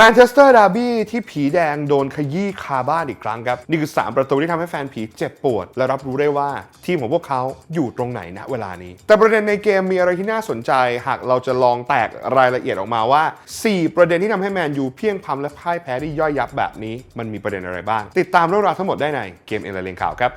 แมนเชสเตอร์ดาร์บี้ที่ผีแดงโดนขยี้คาบ้านอีกครั้งครับ นี่คือ 3 ประตูที่ทำให้แฟนผีเจ็บปวด และรับรู้ได้ว่าทีมของพวกเขาอยู่ตรงไหนณเวลานี้ แต่ประเด็นในเกมมีอะไรที่น่าสนใจ หากเราจะลองแตกรายละเอียดออกมาว่า 4 ประเด็นที่ทำให้แมนยูเพียงพำและพ่ายแพ้ได้ย่อยยับแบบนี้ มันมีประเด็นอะไรบ้าง ติดตามเรื่องราวทั้งหมดได้ในเกมเอ็นเลงข่าวครับ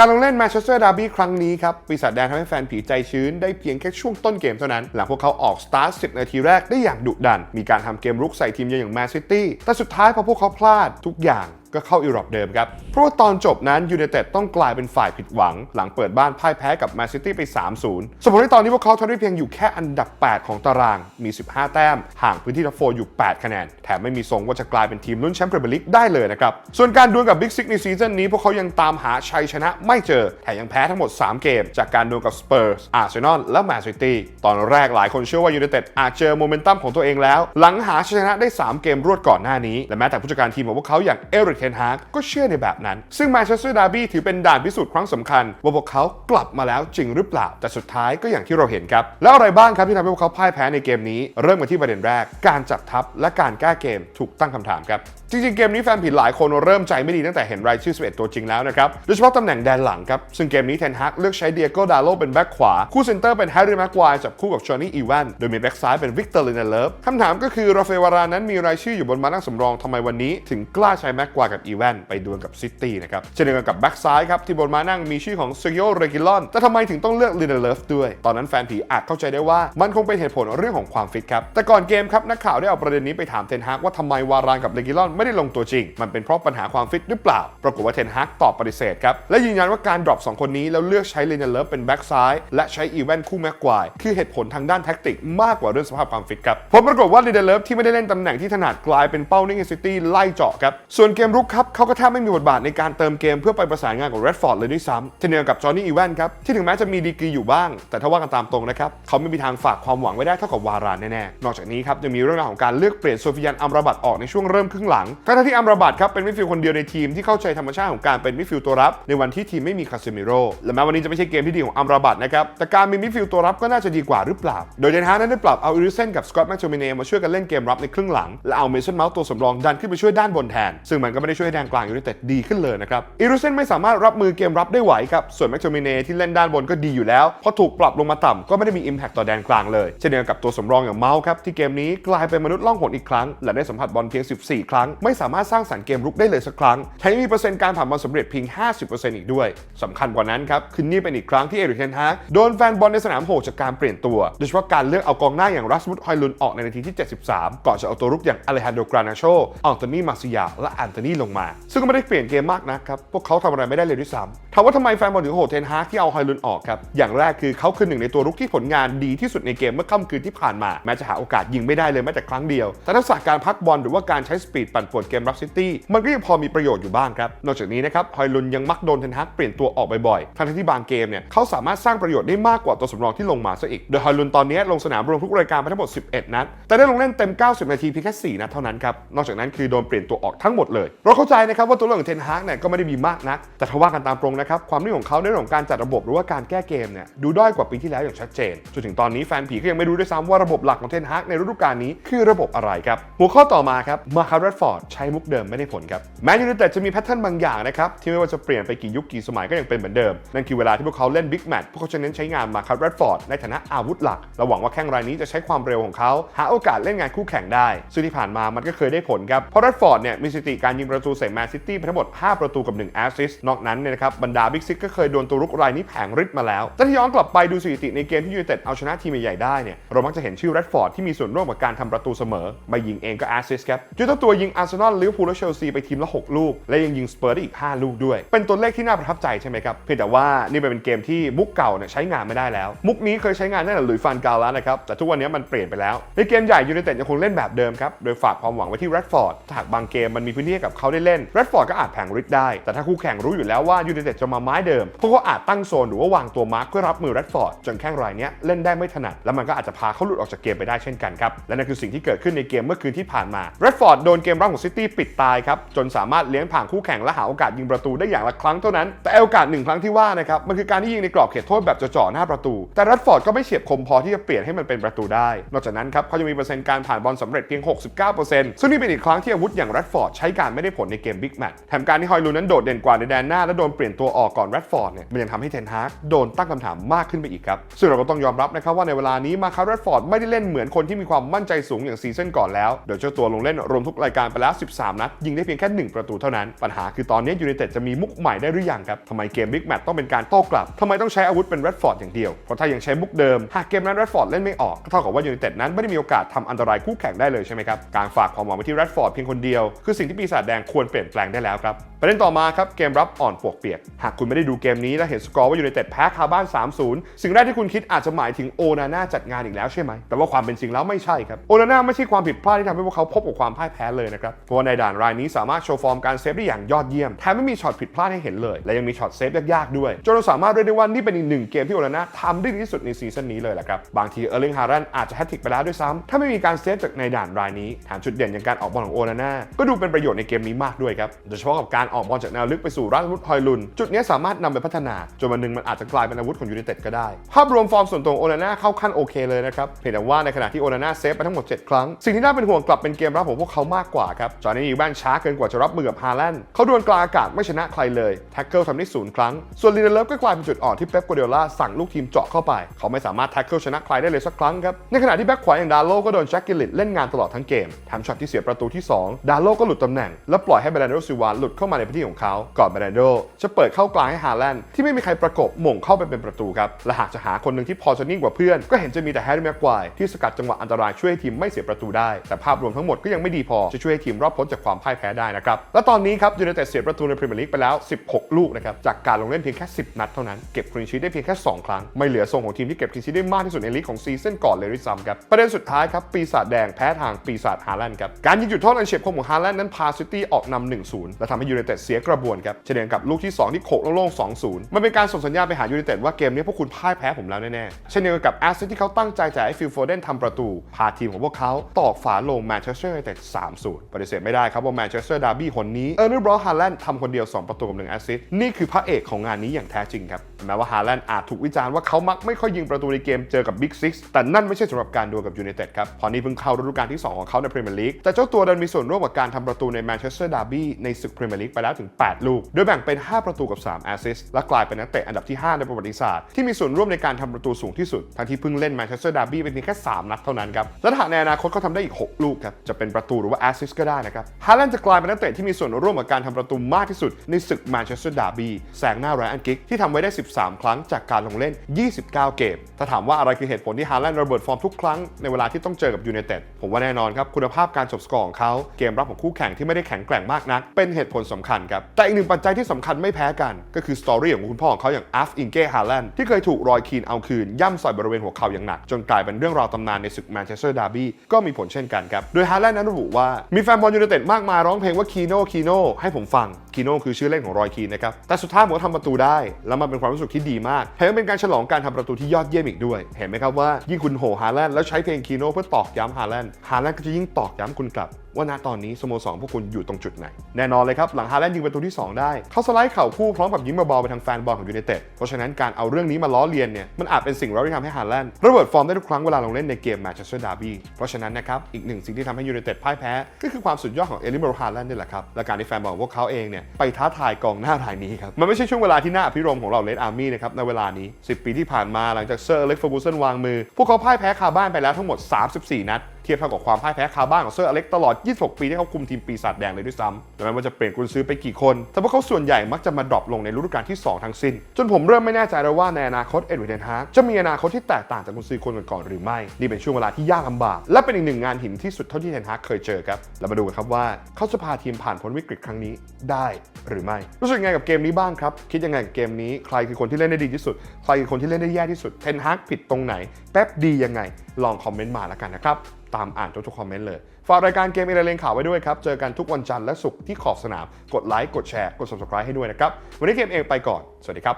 การลงเล่นแมนเชสเตอร์ดาร์บี้ครั้งนี้ครับปีศาจแดงทำให้แฟนผีใจชื้นได้เพียงแค่ช่วงต้นเกมเท่านั้น หลังพวกเขาออกสตาร์ท10 นาทีแรกได้อย่างดุดัน มีการทำเกมรุกใส่ทีมเยือนอย่างแมนซิตี้แต่สุดท้ายพอพวกเขาพลาดทุกอย่างก็เข้าอีรอบเดิมครับ เพราะว่าตอนจบนั้นยู i นเต็ดต้องกลายเป็นฝ่ายผิดหวัง หลังเปิดบ้านพ่ายแพ้กับแมนซิตี้ไป 3-0 สมมติที่ตอนนี้พวกเขาทำได้เพียงอยู่แค่อันดับ 8 ของตารางมี 15 แต้ม ห่างพื้นที่ท็อปโฟอยู่ 8 คะแนน แถมไม่มีทรงว่าจะกลายเป็นทีมลุ้นแชมป์พรีเมียร์ลีกได้เลยนะครับ ส่วนการดวลกับบิ๊กซิกในซีซั่นนี้พวกเขายังตามหาชัยชนะไม่เจอ แถมยังแพ้ทั้งหมด 3 เกม จากการดวลกับสเปอร์ส อาร์เซนอล และแมนซิตี้ ตอนแรกหลายคนเชื่อว่ายู i นเต็ดอาจเจอโมเมนตัมของตัวเองแล้ว หลังหาชัยชนะได้ 3 เกมรวดก่อนหน้านี้ และแม้แต่ผู้จัดการทีมของพวกเขาอย่างเอริกเทนฮากก็เชื่อในแบบนั้น ซึ่งแมนเชสเตอร์ดาร์บี้ถือเป็นด่านพิสูจน์ครั้งสำคัญ ว่าพวกเขากลับมาแล้วจริงหรือเปล่า แต่สุดท้ายก็อย่างที่เราเห็นครับ แล้วอะไรบ้างครับที่ทำให้พวกเขาพ่ายแพ้ในเกมนี้ เริ่มกันที่ประเด็นแรก การจับทัพและการแก้เกมถูกตั้งคำถามครับจริงๆ เกมนี้แฟนผิดหลายคนเริ่มใจไม่ดีตั้งแต่เห็นรายชื่อ 11 ตัวจริงแล้วนะครับโดยเฉพาะตำแหน่งแดนหลังครับ ซึ่งเกมนี้เทนฮักเลือกใช้เดียโกดาโลเป็นแบ็คขวา คู่เซนเตอร์เป็นแฮร์รี่แม็กควายจับคู่กับชอนนี่อีแวนโดยมีแบ็คซ้ายเป็นวิกเตอร์ลินเลิฟคำถามก็คือราเฟวารานั้นมีรายชื่ออยู่บนมานั่งสำรองทำไมวันนี้ ถึงกล้าใช้แม็กควายกับอีแวนไปดวลกับซิตี้นะครับเช่นเดียวกันกับแบ็คซ้ายครับที่บนมานั่งมีชื่อของเซโอเรกิลอนแต่ทำไมถึงต้องเลือกลินเลฟด้วยตอนนั้นแฟนผีอาจเข้าใจได้ว่ามันคงเป็นเหตุผลเรื่องของความฟิตครับแต่ก่อนเกมครับนักข่าวได้เอาประเด็นนี้ไปถามเทนฮากว่าทำไมวารานกับเรกิลอนไม่ได้ลงตัวจริง มันเป็นเพราะปัญหาความฟิตหรือเปล่า ปรากฏว่าเทนฮากตอบปฏิเสธครับ และยืนยันว่าการดรอป2คนนี้แล้วเลือกใช้เลนเลิฟเป็นแบ็กซ้ายและใช้อีเวนคู่แม็กควายคือเหตุผลทางด้านแท็กติกมากกว่าเรื่องสภาพความฟิตครับผลปรากฏว่าเลนเลิฟที่ไม่ได้เล่นตำแหน่งที่ถนัดกลายเป็นเป้านิ่งซิตี้ไล่เจาะครับส่วนเกมรุกครับเขาก็แทบไม่มีบทบาทในการเติมเกมเพื่อไปประสานงานกับเรดฟอร์ดเลยด้วยซ้ำเช่นเดียวกับจอห์นนี่อีแวนครับที่ถึงแม้จะมีดีกรีอยู่บ้าง แต่ถ้าว่ากันตามตรงนะครับเขาไม่มีทางฝากความหวังไว้ได้เท่ากับวารานแน่ๆนอกจากนี้ครับยังมีเรื่องราวของการเลือกเปลี่ยนโซฟิยันอัมราบัตออกในช่วงเริ่มครึ่งหลังทั้งที่อัมราบัตครับเป็นมิดฟิลด์คนเดียวในทีมที่เข้าใจธรรมชาติของการเป็นมิดฟิลด์ตัวรับ ในวันที่ทีมไม่มีคาเซมิโร่และแม้วันนี้จะไม่ใช่เกมที่ดีของอัมราบัตนะครับแต่การมีมิดฟิลด์ตัวรับก็น่าจะดีกว่าหรือเปล่า โดยเดนฮาร์นั้นได้ปรับเอาอิริเซนกับสกอตแมคโทมิเนมาช่วยกันเล่นเกมรับในครึ่งหลังและเอาเมสันเมาส์ตัวสำรองดันขึ้นไปช่วยด้านบนแทน ซึ่งมันก็ไม่ได้ช่วยให้แดนกลางยูไนเต็ดดีขึ้นเลยนะครับอิริเซนไม่สามารถรับมือเกมรับได้ไหวครับส่วนแมคโทมิเนที่เล่นด้านบนก็ดีอยู่แล้วพอถูกปรับลงมาต่ำก็ไม่ได้มีอิมแพคต่อแดนกลางเลยเช่นเดียวกับตัวสำรองอย่างเมาส์ครับที่เกมนี้กลายเป็นมนุษย์ล่องหนอีกครั้งและได้สัมผัสบอลเพียง 14 ครั้งไม่สามารถสร้างสรรค์เกมรุกได้เลยสักครั้งแถมยังมีเปอร์เซ็นต์การผ่านบอลสำเร็จเพียง 50%อีกด้วยสำคัญกว่านั้นครับคือนี่เป็นอีกครั้งที่เอริกเทนฮากโดนแฟนบอลในสนามโหจากการเปลี่ยนตัว โดยเฉพาะการเลือกเอากองหน้าอย่างรัสมุดฮอยลุนออกในนาทีที่ 73 ก่อนจะเอาตัวรุกอย่างอเลฮันโดกรานาโชอันโตนีมาซิยาและอันโตนีลงมา ซึ่งก็ไม่ได้เปลี่ยนเกมมากนะครับพวกเขาทำอะไรไม่ได้เลยด้วยซ้ำามว่าทำไมแฟนบอลถึงโหดเทนฮากที่เอาฮอยลุนออกครับ อย่างแรกคือเขาคือหนึ่งในตัวรุกที่ผลงานดีที่สุดในเกมเมื่อค่ำคืนที่ผ่านมา แม้จะหาโอกาสยิงไม่ได้เลยแม้แต่ครั้งเดียว แต่ทักษะการพักบอลหรือว่าการใช้สปีดปั่นป่วนเกมรับซิตี้มันก็ยังพอมีประโยชน์อยู่บ้างครับ นอกจากนี้นะครับฮอยลุนยังมักโดนเทนฮากเปลี่ยนตัวออกบ่อยๆ ทั้งที่บางเกมเนี่ยเขาสามารถสร้างประโยชน์ได้มากกว่าตัวสำรองที่ลงมาซะอีก โดยฮอยลุนตอนนี้ลงสนามรวมทุกรายการไปทั้งหมด 11 นัด แต่ได้ลงเล่นเต็ม 90 นาทีเพียงแค่4นัดเท่านั้นครับ นอกจากนั้นคือโดนเปลี่ยนตัวออกทั้งหมดเลย เราเข้าใจนะครับว่าตัวเรื่องของเทนฮากเนี่ยก็ไม่ได้มีมากนัก แต่ถ้าว่ากันตามตรงนะครับความนิ่งของเขาในเรื่องของการจัดระบบหรือว่าการแก้เกมเนี่ยดูด้อยกว่าปีที่แล้วอย่างชัดเจนจนถึงตอนนี้แฟนผีก็ยังไม่รู้ด้วยซ้ำว่าระบบหลักของเทนฮากในฤดูกาลนี้คือระบบอะไรครับหัวข้อต่อมาครับมาคาร์ดฟอร์ดใช้มุกเดิมไม่ได้ผลครับแม้ยูไนเต็ดจะมีแพทเทิร์นบางอย่างนะครับที่ไม่ว่าจะเปลี่ยนไปกี่ยุคกี่สมัยก็ยังเป็นเหมือนเดิมนั่นคือเวลาที่พวกเขาเล่นบิ๊กแมตช์พวกเขาจะเน้นใช้งานมาคาร์ดฟอร์ดในฐานะอาวุธหลักและหวังว่าแข้งรายนี้จะใช้ความเร็วของเขาหาโอกาสเล่นงานคู่แข่งได้ซึ่งที่ผ่านมามันก็เคยได้ผลครับเพราะแรดฟอร์ดเนี่ยมีสถิติการยิงประตูใส่แมนซิตี้ไปทั้งหมด 5 ประตูกับ1แอสซิสต์นอกนั้นเนี่ยนะครับบรรดดาบิ๊กซิกก็เคยโดนตัวรุกรายนี้แผงฤทธิ์มาแล้ว แต่ถ้าย้อนกลับไปดูสถิติในเกมที่ยูไนเต็ดเอาชนะทีมใหญ่ได้เนี่ย เรามักจะเห็นชื่อแรดฟอร์ดที่มีส่วนร่วมกับการทำประตูเสมอมายิงเองก็แอสซิสครับจนเจ้าตัวยิงอาร์เซนอลลิเวอร์พูลและเชลซีไปทีมละ 6 ลูก และยังยิงสเปอร์ได้อีก 5 ลูกด้วย เป็นตัวเลขที่น่าประทับใจใช่ไหมครับ เพียงแต่ว่านี่เป็นเกมที่มุกเก่าเนี่ยใช้งานไม่ได้แล้ว มุกนี้เคยใช้งานตั้แต่หลุยฟานกาลแล้วนะครับ แต่ทุกวันนี้มันเปลี่ยนไปแล้ว ในเกมใหญ่ยูไนเต็ดยังคงเล่นแบบเดิมครับ โดยฝากความหวังไว้ที่แรดฟอร์ดถ้าหากบางเกมมันมีพื้นที่ให้กับเขาได้เล่นแรดฟอร์ดก็อาจแผงฤทธิ์ได้ แต่ถ้าคู่แข่งรู้อยู่แล้วว่ายูไนเต็ดจะมาไม้เดิม พวกเขาอาจตั้งโซนหรือว่าวางตัวมาร์คเพื่อรับมือแรดฟอร์ดจนแข้งรายนี้เล่นได้ไม่ถนัด แล้วมันก็อาจจะพาเขาหลุดออกจากเกมไปได้เช่นกันครับ และนั่นคือสิ่งที่เกิดขึ้นในเกมเมื่อคืนที่ผ่านมาแรดฟอร์ดโดนเกมรับของซิตี้ปิดตายครับจนสามารถเลี้ยงผ่านคู่แข่งและหาโอกาสยิงประตูได้อย่างละครั้งเท่านั้น แต่โอกาสหนึ่งครั้งที่ว่านะครับมันคือการที่ยิงในกรอบเขตโทษแบบจ่อๆหน้าประตู แต่แรดฟอร์ดก็ไม่เฉียบคมพอที่จะเปลี่ยนให้มันเป็นประตูได้ นอกจากนั้นครับเขายังมีเปอร์เซ็นต์การผ่านบอลสำเร็จเพียง 69%ซึ่งนี่เป็นอีกครั้งที่อาวุธอย่างแรดฟอร์ดใช้การไม่ได้ผลในเกมบิ๊กแมตช์แถมการที่ฮอยลูนั้นโดดเด่นกว่าในแดนหน้าและโดนเปลี่ยนตัวออกก่อนแรดฟอร์ดเนี่ยมันยังทำให้เทนฮากโดนตั้งคำถามมากขึ้นไปอีกครับ ซึ่งเราก็ต้องยอมรับนะครับว่าในเวลานี้มาคาร์แรดฟอร์ดไม่ได้เล่นเหมือนคนที่มีความมั่นใจสูงอย่างซีซั่นก่อนแล้วโดยเจ้าตัวลงเล่นรวมทุกรายการไปแล้ว 13 นัด ยิงได้เพียงแค่ 1 ประตูเท่านั้น ปัญหาคือตอนนี้ยูไนเต็ดจะมีมุกใหม่ได้หรือยังครับทำไมเกมบิ๊กแมตช์ต้องเป็นการโต้กลับทำไมต้องใช้อาวุธเป็นแรดฟอร์ดอย่างเดียวเพราะถ้ายังใช้มุกเดิมหากเกมนั้นแรดฟอร์ดเล่นไม่ออกก็เท่ากับว่ายูไนเต็ดนั้นไม่ได้มีโอกาสทำอันตรายคู่แข่งได้เลยใช่ไหมครับการฝากความหวังไว้ที่แรดฟอร์ดเพียงคนเดียวคือสิ่งที่ปีศาจแดงควรเปลี่ยนแปลงได้แล้วครับประเด็นต่อมาครับเกมรับอ่อนปวกเปียก หากคุณไม่ได้ดูเกมนี้และเห็นสกอร์ว่ายูไนเต็ดแพ้คาบ้าน 3-0 สิ่งแรกที่คุณคิดอาจจะหมายถึงโอนาน่าจัดงานอีกแล้วใช่ไหม แต่ว่าความเป็นจริงแล้วไม่ใช่ครับ โอนาน่าไม่ใช่ความผิดพลาดที่ทำให้พวกเขาพบกับความพ่ายแพ้เลยนะครับ เพราะว่าในด่านรายนี้สามารถโชว์ฟอร์มการเซฟได้อย่างยอดเยี่ยมแถมไม่มีช็อตผิดพลาดให้เห็นเลย และยังมีช็อตเซฟยากๆด้วยจนเราสามารถเรียกได้ว่านี่เป็นอีกหนึ่งเกมที่โอนาน่าทำได้ดีที่สุดในซีซั่นนี้เลยแหละครับบางทีเออร์ลิงฮารันอาจจะแฮตทริกไปแล้วด้วยซ้ำถ้าไม่มีการเซฟจากในด่านรายนี้แถมจุดเด่นอย่างการออกบอลของโอนาน่าก็ดูเป็นประโยชน์ในเกมนี้มากด้วยครับโดยเฉพาะกับการออกบอลจากแนวลึกไปสู่ร่างอาวุธฮอยลุน จุดนี้สามารถนำไปพัฒนา จนวันหนึ่งมันอาจจะกลายเป็นอาวุธของยูไนเต็ดก็ได้ ภาพรวมฟอร์มส่วนตัวโอนาน่าเข้าขั้นโอเคเลยนะครับ เพียงแต่ว่าในขณะที่โอนาน่าเซฟไปทั้งหมด 7 ครั้ง สิ่งที่น่าเป็นห่วงกลับเป็นเกมรับของพวกเขามากกว่าครับ จอห์นนี่อีแวนช้าเกินกว่าจะรับมือกับฮาแลนด์เขาดวลกลางอากาศไม่ชนะใครเลย แท็กเกิลทำได้ศูนย์ครั้ง ส่วนลีเดเลฟก็กลายเป็นจุดอ่อนที่เป๊ปกัวเดล่าสั่งลูกทีมเจาะเข้าไป เขาไม่สามารถแท็กเกิลชนะใครได้เลยสักครั้งครับ ในขณะที่แบ็คขวาอย่างดาโลก็โดนแจ็คกิลลิตเล่นงานตลอดทั้งเกมทำช็อตที่เสียประตูที่สองดาโลก็หลุดตำแหน่งแล้วปล่อยให้เบรนโดซิวาหลุดเข้ามาในพื้นที่ของเขาก่อนเบรนโดจะเปิดเข้ากลางให้ฮาแลนด์ที่ไม่มีใครประกบหม่งเข้าไปเป็นประตูครับและหากจะหาคนหนึ่งที่พอจะนิ่งกว่าเพื่อน ก็เห็นจะมีแต่แฮร์รี่แม็กควายที่สกัดจังหวะอันตรายช่วยให้ทีมไม่เสียประตูได้ แต่ภาพรวมทั้งหมดก็ยังไม่ดีพอจะช่วยให้ทีมรอดพ้นจากความพ่ายแพ้ได้นะครับและตอนนี้ครับยูไนเต็ดเสียประตูในพรีเมียร์ลีกไปแล้ว 16 ลูกนะครับจากการลงเล่นเพียงแค่ 10 นัดเท่านั้นเก็บคลีนชีทได้เพียงแค่ 2 ครั้งไม่เหลือทรงของทีมที่เก็บคลีนชีทได้มากที่สุดในลีกของซีซั่นก่อนเลยด้วยซ้ำครับประเด็นสุดท้ายครับปีศาจแดงแพ้ทางปีศาจฮาแลนด์ครับการยิงจุดโทษอันเฉียบคมของฮาแลนด์นั้นพาซิตี้ออกนำ1-0และทำให้ยูไนเต็ดเสียกระบวนครับเช่นเดียกับลูกที่สองที่โขกโล่งๆ2-0 มันเป็นการส่งสัญญาณไปหายูไนเต็ดว่าเกมนี้พวกคุณพ่ายแพ้ผมแล้วแน่ๆเช่นเดียวกับแอสซิที่เขาตั้งใจจ่ายให้ฟิลโฟเดนทำประตู พาทีมของพวกเขาตอกฝาลงแมนเชสเตอร์ยูไนเต็ด3-0ปฏิเสธไม่ได้ครับว่าแมนเชสเตอร์ดาร์บี้คนนี้เออร์นอร์บรอฮาแลนด์ทำคนเดียว 2 ประตูกับ1แอสซิสนี่คือพระเอกของงานนี้อย่างแท้จริงครับแม้ว่าฮาแลนด์อาจถูกวิจารณ์ว่าเขามักไม่ค่อยยิงประตูในเกมเจอกับบิ๊กซิกแต่นั่นไม่ใช่สำหรับการดวลกับยูไนเต็ดครับพราะนี่เพิ่งเข้าฤดูกาลที่ 2 ของเขาในพรีเมียร์ลีกแต่เจ้าตัวดันมีส่วนร่วมกับการทำประตูในแมนเชสเตอร์ดาร์บี้ในศึกพรีเมียร์ลีกไปแล้วถึง 8 ลูก โดยแบ่งเป็น 5 ประตูกับ 3 แอสซิสและกลายเป็นนักเตะอันดับที่ 5 ในประวัติศาสตร์ ที่มีส่วนร่วมในการทำประตูสูงที่สุด ทั้งที่เพิ่งเล่นแมนเชสเตอร์ดาร์บี้เป็นเพียงแค่ 3 นัดเท่านั้นครับ และหากในอนาคตเขาทำได้อีก 6 ลูกครับ จะเป็นประตูหรือว่าแอสซิสก็ได้นะครับ ฮาแลนด์จะกลายเป็นนักเตะที่มีส่วนร่วมกับการทำประตูมากที่สุดในศึกแมนเชสเตอร์ดาร์บี้แซงหน้าไรอันกิกที่ทำไว้ได้ 13 ครั้งจากการลงเล่น 29 เกม ถ้าถามว่าอะไรคือเหตุผลที่ฮาแลนด์ระเบิดฟอร์มทุกครั้งในเวลาที่ต้องเจอกับยูไนเต็ดผมว่าแน่นอนครับคุณภาพการจบสกอร์ของเขาเกมรับของคู่แข่งที่ไม่ได้แข็งแกร่งมากนักเป็นเหตุผลสำคัญครับ แต่อีกหนึ่งปัจจัยที่สำคัญไม่แพ้กัน ก็คือสตอรี่ของคุณพ่อของเขาอย่างอัฟอิงเก้ฮาแลนด์ที่เคยถูกรอยคีนเอาคืน ย่ำใส่บริเวณหัวเข่าอย่างหนัก จนกลายเป็นเรื่องราวตำนานในศึกแมนเชสเตอร์ดาร์บี้ก็มีผลเช่นกันครับโดยฮาแลนด์นั้นระบุว่ามีแฟนบอลยูไนเต็ดมากมายร้องเพลงว่าคีโน่คีโน่ให้ผมฟัง คีโน่คือชื่อเล่นของรอยคีนนะครับ แต่สุดท้ายผมก็ทำประตูได้ แล้วมันเป็นความรู้สึกที่ดีมากแถมเป็นการฉลองการทำประตูที่ยอดเยี่ยมอีกด้วย เห็นไหมครับว่ายิ่งคุณโหฮาแลนด์แล้วใช้เพลงคีโน่เพื่อตอกย้ำฮาแลนด์ฮาแลนด์ก็จะยิ่งตอกย้ำคุณกลับว่าณตอนนี้สโมสรพวกคุณอยู่ตรงจุดไหน แน่นอนเลยครับ หลังฮาแลนด์ยิงประตูที่ 2 ได้ เขาสไลด์เข่าคู่พร้อมกับยิ้มเบาๆไปทางแฟนบอลของยูไนเต็ดเพราะฉะนั้นการเอาเรื่องนี้มาล้อเลียนเนี่ยมันอาจเป็นสิ่งเราที่ทำให้ฮาแลนด์ระเบิดฟอร์มได้ทุกครั้งเวลาลงเล่นในเกมแมนเชสเตอร์ดาร์บี้เพราะฉะนั้นนะครับอีกหนึ่งสิ่งที่ทำให้ยูไนเต็ดพ่ายแพ้ก็คือความสุดยอดของเอลิเมโรฮาแลนด์นี่แหละครับและการที่แฟนบอลของพวกเขาเองเนี่ยไปท้าทายกองหน้ารายนี้ครับ มันไม่ใช่ช่วงเวลาที่น่าอภิรมของเราเลดอาร์มี่นะครับในเวลานี้ 10 ปีที่ผ่านมาหลังจากเซอร์เล็กฟอร์กูสันวางมือ พวกเขาพ่ายแพ้คาบ้านไปแล้วทั้งหมด 34 นัดเทียบเท่ากับความพ่ายแพ้คาบ้านของเซอร์อเล็กตลอด 26 ปีที่เขาคุมทีมปีศาจแดงเลยด้วยซ้ำแต่แม้ว่าจะเปลี่ยนกุนซื้อไปกี่คน แต่พวกเขาส่วนใหญ่มักจะมาดรอปลงในฤดูกาลที่ 2 ทั้งสิ้น จนผมเริ่มไม่แน่ใจแล้วว่าในอนาคตเอ็ดวินเทนฮากจะมีอนาคตที่แตกต่างจากกุนซื้อคนก่อนๆหรือไม่ นี่เป็นช่วงเวลาที่ยากลำบาก และเป็นอีกหนึ่งงานหินที่สุดเท่าที่เทนฮากเคยเจอครับเรามาดูกันครับว่าเขาจะพาทีมผ่านพ้นวิกฤตครั้งนี้ได้หรือไม่ รู้สึกยังไงกับเกมนี้บ้างครับ คิดยังไงกับเกมนี้ ใครคือคนที่เล่นได้ดีที่สุด ใครคือคนที่เล่นได้แย่ที่สุดเทนฮากผิดตรงไหน แป๊บดียังไง ลองคอมเมนต์มาแล้วกันนะครับตามอ่านทุกๆคอมเมนต์เลย ฝากรายการเกมเอเลนข่าวไว้ด้วยครับ เจอกันทุกวันจันทร์และศุกร์ที่ขอบสนาม กดไลค์ กดแชร์ กด subscribe ให้ด้วยนะครับ วันนี้เกมเองไปก่อน สวัสดีครับ